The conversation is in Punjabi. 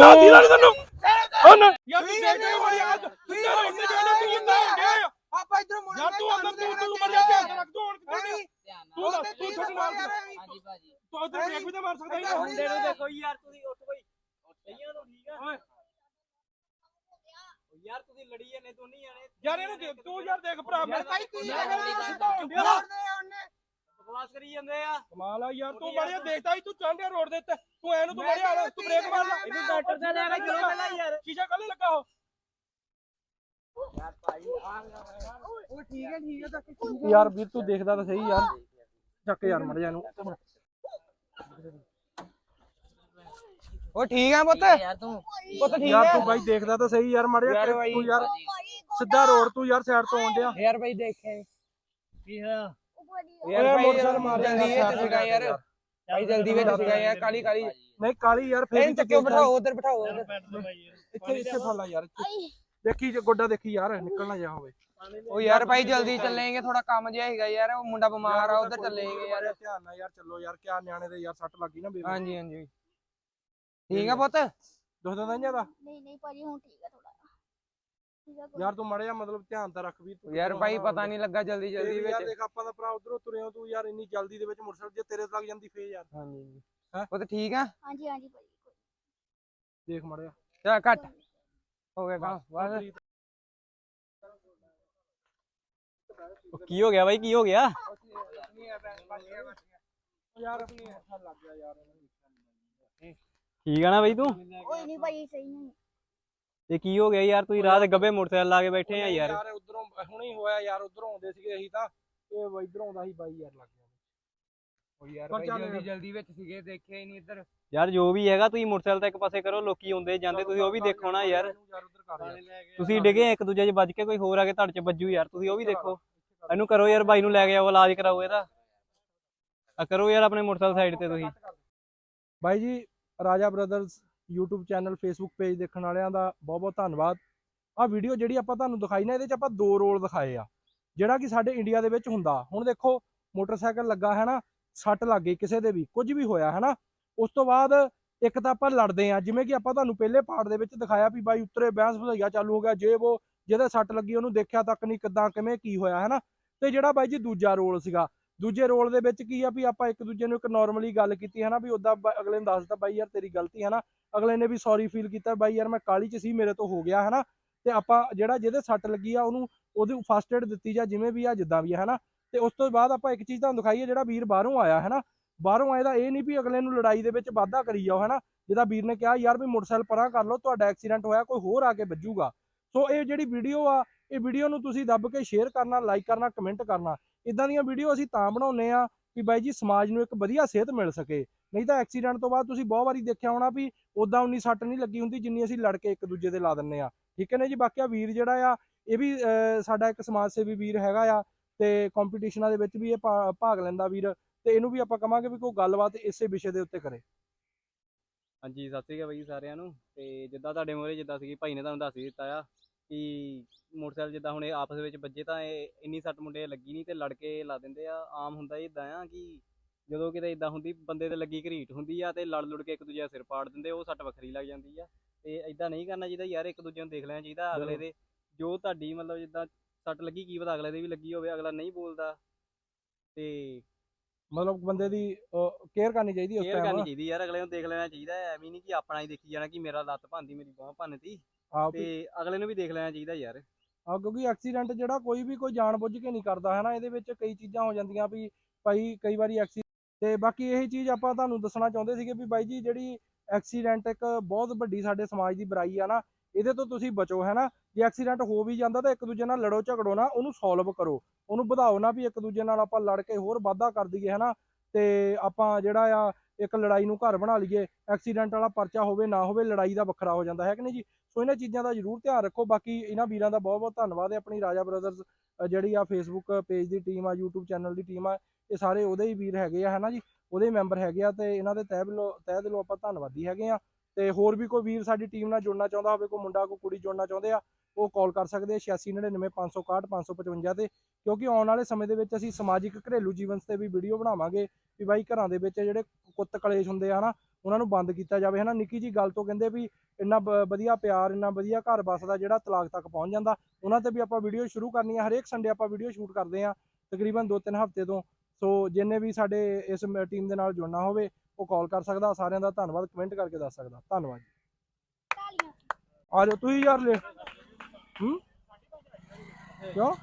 ਦਾਦੀ ਨਾਲ ਤੈਨੂੰ। ਹੁਣ ਯਾਰ ਤੂੰ ਤੁਸੀਂ ਦੇਖ ਕੇ ਮਰ ਜਾ ਤੂੰ ਉੱਤੇ ਜਾਣਾ ਤੂੰ ਇੰਨਾ ਹੋ ਗਿਆ ਆ। ਆਪਾਂ ਇਧਰੋਂ ਮੁੜ ਯਾਰ ਤੂੰ ਅੰਦਰ ਤੂੰ ਤੂੰ ਮਰ ਜਾ ਧਿਆਨ ਰੱਖ ਤੂੰ ਹੁਣ ਕਿੱਥੇ? ਤੂੰ ਦੱਸ ਤੂੰ ਛੱਡ ਮਾਰ ਹਾਂਜੀ ਭਾਜੀ। ਤੂੰ ਉਧਰ ਬ੍ਰੇਕ ਵੀ ਤਾਂ ਮਾਰ ਸਕਦਾ ਹੀ ਨਾ ਮੁੰਡੇ ਨੂੰ ਦੇਖੋ ਯਾਰ ਤੁਸੀਂ ਉੱਠ ਬਈ। ਸਹੀਆਂ ਤੋਂ ਠੀਕ ਆ। ਯਾਰ ਤੁਸੀਂ ਲੜੀ ਜਾਂਦੇ ਦੋਨੀ ਜਾਣੇ ਯਾਰ ਇਹਨੂੰ ਦੇਖ ਤੂੰ ਯਾਰ ਦੇਖ ਭਰਾ ਮੇਰਾ ਭਾਈ ਤੂੰ? ਸਿੱਧਾ ਹੋਣ। ਉਹਨੇ ਬਕਵਾਸ ਕਰੀ ਜਾਂਦੇ ਆ। ਕਮਾਲ ਆ ਯਾਰ ਤੂੰ ਮੜਿਆ ਦੇਖਦਾ ਸੀ ਤੂੰ ਚਾਂਡਿਆ ਰੋਡ ਦੇ ਉੱਤੇ। ਤੂੰ ਐਨੂੰ ਤੂੰ ਮੜਿਆ ਆ ਤੂੰ ਬ੍ਰੇਕ ਮਾਰ ਲੈ। ਇਹਨੂੰ ਡਾਕਟਰ ਦਾ ਲੈ ਕੇ ਚਲੋ ਪਹਿਲਾਂ ਯਾਰ ਸ਼ੀਸ਼ਾ ਕੱਲ ਲੱਗਾ ਹੋ ਉਹ ਠੀਕ ਹੈ ਠੀਕ ਹੈ ਤਾਂ। ਯਾਰ ਵੀਰ ਤੂੰ ਦੇਖਦਾ ਤਾਂ ਸਹੀ ਯਾਰ। ਚੱਕ ਯਾਰ ਮੜ ਜਾ ਇਹਨੂੰ। ਉਹ ਠੀਕ ਹੈ ਪੁੱਤ? ਯਾਰ ਤੂੰ। ਪੁੱਤ ਠੀਕ ਯਾਰ ਤੂੰ ਬਾਈ ਦੇਖਦਾ ਤਾਂ ਸਹੀ ਯਾਰ ਮੜ ਜਾ ਯਾਰ ਬਾਈ। ਤੂੰ ਯਾਰ। ਸਿੱਧਾ ਰੋਡ ਤੂੰ ਯਾਰ ਸਾਈਡ ਤੋਂ ਆਉਣ ਡਿਆ। ਯਾਰ ਭਾਈ ਦੇਖੇ। ਕੀ ਹੋਇਆ? ਯਾਰ ਮੋਟਰਸਾਈਕਲ ਮਾਰ ਜਲਦੀ ਵਿੱਚ ਸੀਗਾ ਯਾਰ। ਭਾਈ ਜਲਦੀ ਵਿੱਚ ਸੀਗਾ ਯਾਰ ਕਾਲੀ ਕਾਲੀ ਨਹੀਂ ਕਾਲੀ ਯਾਰ ਫੇਰ ਚੱਕਿਓ ਬਿਠਾਓ ਉਧਰ ਬਿਠਾਓ ਇੱਥੇ ਇੱਥੇ ਫੜ ਲੈ ਯਾਰ। ਦੇਖੀ ਜੇ ਗੋਡਾ ਦੇਖੀ ਯਾਰ ਨਿਕਲਣਾ ਜਾ ਹੋਵੇ। ਉਹ ਯਾਰ ਭਾਈ ਜਲਦੀ ਚੱਲੇਂਗੇ ਥੋੜਾ ਕੰਮ ਜਿਹਾ ਹੈਗਾ ਯਾਰ ਉਹ ਮੁੰਡਾ ਬਿਮਾਰ ਆ ਉਧਰ ਚੱਲੇਂਗੇ ਯਾਰ। ਧਿਆਨ ਨਾਲ ਯਾਰ ਚੱਲੋ ਯਾਰ ਕਿਆ ਨਿਆਣੇ ਦੇ ਯਾਰ ਸੱਟ ਲੱਗੀ ਨਾ ਬੇਬੀ। ਹਾਂਜੀ ਹਾਂਜੀ। ਠੀਕ ਆ ਪੁੱਤ? ਦੁਖਦਾ ਨਹੀਂ ਜ਼ਿਆਦਾ ਨਹੀਂ ਨਹੀਂ ਭਾਜੀ ਹੁਣ ਠੀਕ ਹੈ ਥੋੜਾ ਕੋਈ ਯਾਰ ਤੂੰ ਮੜਿਆ ਮਤਲਬ ਧਿਆਨ ਤਾਂ ਰੱਖ ਵੀ ਤੂੰ ਯਾਰ ਭਾਈ ਪਤਾ ਨਹੀਂ ਲੱਗਾ ਜਲਦੀ ਜਲਦੀ। ਯਾਰ ਵਿੱਚ। ਦੇਖ ਆਪਾਂ ਦਾ ਭਰਾ ਉਧਰੋਂ ਤੁਰੇ ਹੋ ਤੂੰ ਯਾਰ ਇੰਨੀ ਜਲਦੀ ਦੇ ਵਿੱਚ ਮੋਟਰਸਾਈਕਲ ਜੇ ਤੇਰੇ ਤੇ ਲੱਗ ਜਾਂਦੀ ਫੇਰ ਯਾਰ। ਹਾਂਜੀ ਹੈਂ? ਪੁੱਤ ਠੀਕ ਆ। ਹਾਂਜੀ ਹਾਂਜੀ ਭਾਜੀ ਕੋਈ ਦੇਖ ਮੜਿਆ ਚਾ ਕੱਟ। ਹੋ ਗਿਆ ਕੰਮ ਬਸ। ਕੀ ਹੋ ਗਿਆ ਬਾਈ ਕੀ ਹੋ ਗਿਆ? ਯਾਰ ਆਪਣੀ ਅੱਖਾਂ ਲੱਗ ਗਿਆ ਯਾਰ ਠੀਕ ਆ ਨਾ ਬਾਈ ਤੂੰ? ਕੋਈ ਨਹੀਂ ਭਾਜੀ ਸਹੀ ਨਹੀਂ। ਇਹ ਕੀ ਹੋ ਗਿਆ ਯਾਰ ਤੁਸੀਂ ਰਾਤ ਗੱਬੇ ਮੋਟਰਸਾਈਕਲ ਲਾ ਕੇ ਬੈਠੇ ਆ ਯਾਰ। ਯਾਰ ਉਧਰੋਂ ਹੁਣੇ ਹੀ ਹੋਇਆ ਯਾਰ ਉਧਰੋਂ ਆਉਂਦੇ ਸੀਗੇ ਅਸੀਂ ਤਾਂ ਇਹ ਇਧਰੋਂ ਆਉਂਦਾ ਸੀ ਬਾਈ ਯਾਰ ਲੱਗ ਗਿਆ। ਉਹ ਯਾਰ ਪਰ ਭਾਈ ਚੱਲ ਜਲਦੀ ਜਲਦੀ ਵਿੱਚ ਸੀਗੇ ਦੇਖਿਆ ਹੀ ਨਹੀਂ ਇੱਧਰ। ਯਾਰ ਜੋ ਵੀ ਹੈਗਾ ਤੁਸੀਂ ਮੋਟਰਸਾਈਕਲ ਤਾਂ ਇੱਕ ਪਾਸੇ ਕਰੋ ਲੋਕੀ ਆਉਂਦੇ ਜਾਂਦੇ ਤੁਸੀਂ ਉਹ ਵੀ ਦੇਖੋ ਨਾ ਯਾਰ। ਯਾਰ ਉਧਰ ਕਰ ਯਾਰ। ਤੁਸੀਂ ਡਿੱਗੇ ਇੱਕ ਦੂਜੇ 'ਚ ਵੱਜ ਕੇ ਕੋਈ ਹੋਰ ਆ ਕੇ ਤੁਹਾਡੇ 'ਚ ਵੱਜੂ ਯਾਰ ਤੁਸੀਂ ਉਹ ਵੀ ਦੇਖੋ। ਇਹਨੂੰ ਕਰੋ ਯਾਰ ਬਾਈ ਨੂੰ ਲੈ ਕੇ ਆਓ ਇਲਾਜ ਕਰਾਓ ਇਹਦਾ। ਆ ਕਰੋ ਯਾਰ ਆਪਣੇ ਮੋਟਰਸਾਈਕਲ ਸਾਈਡ ਤੇ ਤੁਸੀਂ। ਬਾਈ ਜੀ Raja brothers YouTube channel Facebook page ਦੇਖਣ ਵਾਲਿਆਂ ਦਾ ਬਹੁਤ ਬਹੁਤ ਧੰਨਵਾਦ। ਆ ਵੀਡੀਓ ਜਿਹੜੀ ਆਪਾਂ ਤੁਹਾਨੂੰ ਦਿਖਾਈ ਨਾ, ਇਹਦੇ 'ਚ ਆਪਾਂ ਦੋ ਰੋਲ ਦਿਖਾਏ ਆ। ਜਿਹੜਾ ਕਿ ਸਾਡੇ ਇੰਡੀਆ ਦੇ ਵਿੱਚ ਹੁੰਦਾ। ਹੁਣ ਦੇਖੋ ਮੋਟਰਸਾਈਕਲ ਲੱਗਾ ਹੈ ਨਾ, ਸੱਟ ਲੱਗ ਗਈ ਕਿਸੇ ਦੇ ਵੀ, ਕੁਝ ਵੀ ਹੋਇਆ, ਹੈ ਨਾ? ਉਸ ਤੋਂ ਬਾਅਦ ਇੱਕ ਤਾਂ ਆਪਾਂ ਲੜਦੇ ਆ, ਜਿਵੇਂ ਕਿ ਆਪਾਂ ਤੁਹਾਨੂੰ ਪਹਿਲੇ ਪਾਰਟ ਦੇ ਵਿੱਚ ਦਿਖਾਇਆ ਵੀ ਬਾਈ ਉੱਤਰੇ ਬਹਿਸ ਭਜ਼ਾਈਆ ਚਾਲੂ ਹੋ ਗਿਆ, ਜੇ ਉਹ ਜਿਹਦੇ ਸੱਟ ਲੱਗੀ ਉਹਨੂੰ ਦੇਖਿਆ ਤੱਕ ਨਹੀਂ ਕਿੱਦਾਂ, ਕਿਵੇਂ, ਕੀ ਹੋਇਆ, ਹੈ ਨਾ? ਤੇ ਜਿਹੜਾ ਬਾਈ ਜੀ ਦੂਜਾ ਰੋਲ ਸੀਗਾ ਦੂਜੇ ਰੋਲ ਦੇ ਵਿੱਚ ਕੀ ਆ ਵੀ ਆਪਾਂ ਇੱਕ ਦੂਜੇ ਨੂੰ ਇੱਕ ਨਾਰਮਲੀ ਗੱਲ ਕੀਤੀ ਹੈ ਨਾ, ਵੀ ਉਦਾਂ ਬ- ਅਗਲੇ ਨੂੰ ਦੱਸਦਾ, ਬਾਈ ਯਾਰ ਤੇਰੀ ਗਲਤੀ ਹੈ ਨਾ। ਅਗਲੇ ਨੇ ਵੀ ਸੌਰੀ ਫੀਲ ਕੀਤਾ, ਬਾਈ ਯਾਰ ਮੈਂ ਕਾਲੀ ਚ ਸੀ, ਮੇਰੇ ਤੋਂ ਹੋ ਗਿਆ, ਹੈ ਨਾ। ਤੇ ਆਪਾਂ ਜਿਹੜਾ ਜਿਹਦੇ ਸੱਟ ਲੱਗੀ ਆ, ਉਹਨੂੰ ਉਹਦੀ ਫਸਟ ਏਡ ਦਿੱਤੀ ਜਾ ਜਿਵੇਂ ਵੀ ਆ, ਜਿੱਦਾਂ ਵੀ ਆ, ਹੈ ਨਾ। ਤੇ ਉਸ ਤੋਂ ਬਾਅਦ ਆਪਾਂ ਇੱਕ ਚੀਜ਼ ਤੁਹਾਨੂੰ ਦਿਖਾਈਏ, ਜਿਹੜਾ ਵੀਰ ਬਾਹਰੋਂ ਆਇਆ, ਹੈ ਨਾ। ਬਾਹਰੋਂ ਆਏ ਦਾ ਇਹ ਨਹੀਂ ਵੀ ਅਗਲੇ ਨੂੰ ਲੜਾਈ ਦੇ ਵਿੱਚ ਵਾਧਾ ਕਰੀ ਜਾਓ, ਹੈ ਨਾ। ਜਿਹਦਾ ਵੀਰ ਨੇ ਕਿਹਾ, ਯਾਰ ਵੀ ਮੋਟਰਸਾਈਕਲ ਪਰਾਂ ਕਰ ਲਓ, ਤੁਹਾਡਾ ਐਕਸੀਡੈਂਟ ਹੋਇਆ, ਕੋਈ ਹੋਰ ਆ ਕੇ ਵੱਜੂਗਾ। ਸੋ ਇਹ ਜਿਹੜੀ ਵੀਡੀਓ ਆ, ਇਹ ਵੀਡੀਓ ਨੂੰ ਤੁਸੀਂ ਦੱਬ ਕੇ ਸ਼ੇਅਰ ਕਰਨਾ ਲਾਈਕ ਕਰਨਾ ਕਮੈਂਟ ਕਰਨਾ। ਇਦਾਂ ਦੀਆਂ ਵੀਡੀਓ ਅਸੀਂ ਤਾਂ ਬਣਾਉਂਦੇ ਆ ਵੀ ਬਾਈ ਜੀ ਸਮਾਜ ਨੂੰ ਇੱਕ ਵਧੀਆ ਸਿਹਤ ਮਿਲ ਸਕੇ। ਨਹੀਂ ਤਾਂ ਐਕਸੀਡੈਂਟ ਤੋਂ ਬਾਅਦ ਤੁਸੀਂ ਬਹੁਤ ਵਾਰੀ ਦੇਖਿਆ ਹੋਣਾ ਵੀ ਉਦਾਂ ਉਨੀ ਸੱਟ ਨਹੀਂ ਲੱਗੀ ਹੁੰਦੀ ਜਿੰਨੀ ਅਸੀਂ ਲੜ ਕੇ ਇੱਕ ਦੂਜੇ ਦੇ ਲਾ ਦਿੰਨੇ ਆ ਠੀਕ ਹੈ ਨਾ ਜੀ? ਬਾਕੀ ਆ ਵੀਰ ਜਿਹੜਾ ਆ ਇਹ ਵੀ ਅਹ, ਸਾਡਾ ਇੱਕ ਸਮਾਜ ਸੇਵੀ ਵੀਰ ਹੈਗਾ ਆ ਤੇ ਕੰਪੀਟੀਸ਼ਨਾਂ ਦੇ ਵਿੱਚ ਵੀ ਇਹ ਭਾ- ਭਾਗ ਲੈਂਦਾ ਵੀਰ ਤੇ ਇਹਨੂੰ ਵੀ ਆਪਾਂ ਕਹਾਂਗੇ ਵੀ ਕੋਈ ਗੱਲਬਾਤ ਇਸੇ ਵਿਸ਼ੇ ਦੇ ਉੱਤੇ ਕਰੇ। ਹਾਂਜੀ ਸਤਿ ਸ਼੍ਰੀ ਅਕਾਲ ਬਾਈ ਸਾਰਿਆਂ ਨੂੰ ਤੇ ਜਿੱਦਾਂ ਤੁਹਾਡੇ ਮੋਰੇ ਜਿੱਦਾਂ ਸੀਗੀ ਭਾਈ ਨੇ ਤੁਹਾਨੂੰ ਦੱਸ ਹੀ ਦਿੱਤਾ ਆ। ਕਿ ਮੋਟਰਸਾਈਕਲ ਜਿੱਦਾਂ ਹੁਣ ਇਹ ਆਪਸ ਵਿੱਚ ਵੱਜੇ ਤਾਂ ਇਹ ਇੰਨੀ ਸੱਟ ਮੁੰਡੇ ਲੱਗੀ ਨਹੀਂ ਤੇ ਲੜ ਕੇ ਲਾ ਦਿੰਦੇ ਆ ਆਮ ਹੁੰਦਾ ਇਦਾਂ ਆ ਕਿ ਜਦੋਂ ਕਿਤੇ ਇਦਾਂ ਹੁੰਦੀ ਬੰਦੇ ਤੇ ਲੱਗੀ ਘਰੀਟ ਹੁੰਦੀ ਆ ਤੇ ਲੜ ਲੁੜ ਕੇ ਇੱਕ ਦੂਜੇ ਦਾ ਸਿਰ ਪਾੜ ਦਿੰਦੇ ਉਹ ਸੱਟ ਵੱਖਰੀ ਲੱਗ ਜਾਂਦੀ ਆ ਤੇ ਇਦਾਂ ਨਹੀਂ ਕਰਨਾ ਚਾਹੀਦਾ ਯਾਰ ਇੱਕ ਦੂਜੇ ਨੂੰ ਦੇਖ ਲੈਣਾ ਚਾਹੀਦਾ ਅਗਲੇ ਦੇ। ਜੋ ਤੁਹਾਡੀ ਮਤਲਬ ਜਿੱਦਾਂ ਸੱਟ ਲੱਗੀ ਕੀ ਪਤਾ ਅਗਲੇ ਦੇ ਵੀ ਲੱਗੀ ਹੋਵੇ ਅਗਲਾ ਨਹੀਂ ਬੋਲਦਾ ਤੇ ਮਤਲਬ ਬੰਦੇ ਦੀ ਕੇਅਰ ਕਰਨੀ ਚਾਹੀਦੀ ਉਸ ਕੇਅਰ ਕਰਨੀ ਚਾਹੀਦੀ ਯਾਰ ਅਗਲੇ ਨੂੰ ਦੇਖ ਲੈਣਾ ਚਾਹੀਦਾ ਐਵੇਂ ਨਹੀਂ ਕਿ ਆਪਣਾ ਹੀ ਦੇਖੀ ਜਾਣਾ ਕਿ ਮੇਰਾ ਲੱਤ ਭੰਦੀ ਮੇਰੀ ਬਾਹ ਭੰਨਤੀ। ਆਪ ਤੇ ਅਗਲੇ ਨੂੰ ਵੀ ਦੇਖ ਲੈਣਾ ਚਾਹੀਦਾ ਯਾਰ। ਆ ਕਿਉਂਕਿ ਐਕਸੀਡੈਂਟ ਜਿਹੜਾ ਕੋਈ ਵੀ ਕੋਈ ਜਾਣਬੁੱਝ ਕੇ ਨਹੀਂ ਕਰਦਾ ਹੈ ਨਾ ਇਹਦੇ ਵਿੱਚ ਕਈ ਚੀਜ਼ਾਂ ਹੋ ਜਾਂਦੀਆਂ ਵੀ ਭਾਈ ਕਈ ਵਾਰੀ ਐਕਸੀ ਤੇ ਬਾਕੀ ਇਹੀ ਚੀਜ਼ ਆਪਾਂ ਤੁਹਾਨੂੰ ਦੱਸਣਾ ਚਾਹੁੰਦੇ ਸੀਗੇ ਵੀ ਬਾਈ ਜੀ ਜਿਹੜੀ ਐਕਸੀਡੈਂਟ ਇੱਕ ਬਹੁਤ ਵੱਡੀ ਸਾਡੇ ਸਮਾਜ ਦੀ ਬੁਰਾਈ ਆ ਨਾ ਇਹਦੇ ਤੋਂ ਤੁਸੀਂ ਬਚੋ ਹੈ ਨਾ ਜੇ ਐਕਸੀਡੈਂਟ ਹੋ ਵੀ ਜਾਂਦਾ ਤਾਂ ਇੱਕ ਦੂਜੇ ਨਾਲ ਲੜੋ ਝਗੜੋ ਨਾ ਉਹਨੂੰ ਸੋਲਵ ਕਰੋ। ਉਹਨੂੰ ਵਧਾਓ ਨਾ ਵੀ ਇੱਕ ਦੂਜੇ ਨਾਲ ਆਪਾਂ ਲੜ ਕੇ ਹੋਰ ਵਾਧਾ ਕਰ ਦਈਏ ਹੈ ਨਾ ਤੇ ਆਪਾਂ ਜਿਹੜਾ ਆ ਇੱਕ ਲੜਾਈ ਨੂੰ ਘਰ ਬਣਾ ਲਈਏ ਐਕਸੀਡੈਂਟ ਵਾਲਾ ਪਰਚਾ ਹੋਵੇ, ਨਾ ਹੋਵੇ, ਲੜਾਈ ਦਾ ਵੱਖਰਾ ਹੋ ਜਾਂਦਾ, ਹੈ ਕਿ ਨਹੀਂ ਜੀ? ਸੋ ਇਹਨਾਂ ਚੀਜ਼ਾਂ ਦਾ ਜ਼ਰੂਰ ਧਿਆਨ ਰੱਖੋ, ਬਾਕੀ ਇਹਨਾਂ ਵੀਰਾਂ ਦਾ ਬਹੁਤ ਬਹੁਤ ਧੰਨਵਾਦ ਹੈ, ਆਪਣੀ ਰਾਜਾ ਬ੍ਰਦਰਸ ਜਿਹੜੀ ਆ ਫੇਸਬੁੱਕ ਪੇਜ ਦੀ ਟੀਮ ਆ, YouTube ਚੈਨਲ ਦੀ ਟੀਮ ਆ, ਇਹ ਸਾਰੇ ਉਹਦੇ ਹੀ ਵੀਰ ਹੈਗੇ ਆ, ਹਨਾ ਜੀ? ਉਹਦੇ ਮੈਂਬਰ ਹੈਗੇ ਆ ਤੇ ਇਹਨਾਂ ਦੇ ਤਹਿ ਦਿਲੋਂ ਤਹਿ ਦਿਲੋਂ ਆਪਾਂ ਧੰਨਵਾਦੀ ਹੈਗੇ ਆ। ਤੇ ਹੋਰ ਵੀ ਕੋਈ ਵੀਰ ਸਾਡੀ ਟੀਮ ਨਾਲ ਜੁੜਨਾ ਚਾਹੁੰਦਾ ਹੋਵੇ, ਕੋਈ ਮੁੰਡਾ, ਕੋਈ ਕੁੜੀ ਜੁੜਨਾ ਚਾਹੁੰਦੇ ਆ ਉਹ ਕਾਲ ਕਰ ਸਕਦੇ ਆ 8699 555 ਤੇ ਕਿਉਂਕਿ ਆਉਣ ਵਾਲੇ ਸਮੇਂ ਦੇ ਵਿੱਚ ਅਸੀਂ ਸਮਾਜਿਕ ਘਰੇਲੂ ਜੀਵਨ ਤੇ ਵੀ ਵੀਡੀਓ ਬਣਾਵਾਂਗੇ ਵੀ ਬਾਈ ਘਰਾਂ ਦੇ ਵਿੱਚ ਜਿਹੜੇ ਕੁੱਤ ਕਲੇਸ਼ ਹੁੰਦੇ ਆ ਨਾ ਉਹਨਾਂ ਨੂੰ ਬੰਦ ਕੀਤਾ ਜਾਵੇ ਹਨਾ। ਨਿੱਕੀ ਜੀ ਗੱਲ ਤੋਂ ਕਹਿੰਦੇ ਵੀ ਇੰਨਾ ਵਧੀਆ ਪਿਆਰ ਇੰਨਾ ਵਧੀਆ ਘਰ ਬਸਦਾ ਜਿਹੜਾ ਤਲਾਕ ਤੱਕ ਪਹੁੰਚ ਜਾਂਦਾ ਉਹਨਾਂ ਤੇ ਵੀ ਆਪਾਂ ਵੀਡੀਓ ਸ਼ੁਰੂ ਕਰਨੀ ਆ। ਹਰੇਕ ਸੰਡੇ ਆਪਾਂ ਵੀਡੀਓ ਸ਼ੂਟ ਕਰਦੇ ਆ ਤਕਰੀਬਨ 2-3 ਹਫ਼ਤੇ ਤੋਂ। ਸੋ ਜਿੰਨੇ ਵੀ ਸਾਡੇ ਇਸ ਟੀਮ ਦੇ ਨਾਲ ਜੁੜਨਾ ਹੋਵੇ ਉਹ ਕਾਲ ਕਰ ਸਕਦਾ ਸਾਰਿਆਂ ਦਾ ਧੰਨਵਾਦ ਕਮੈਂਟ ਕਰਕੇ ਦੱਸ ਸਕਦਾ। ਧੰਨਵਾਦ। ਆ ਜਾਓ ਤੁਸੀਂ ਯਾਰ ਲੈ। ਹੂੰ ਕਿਉਂ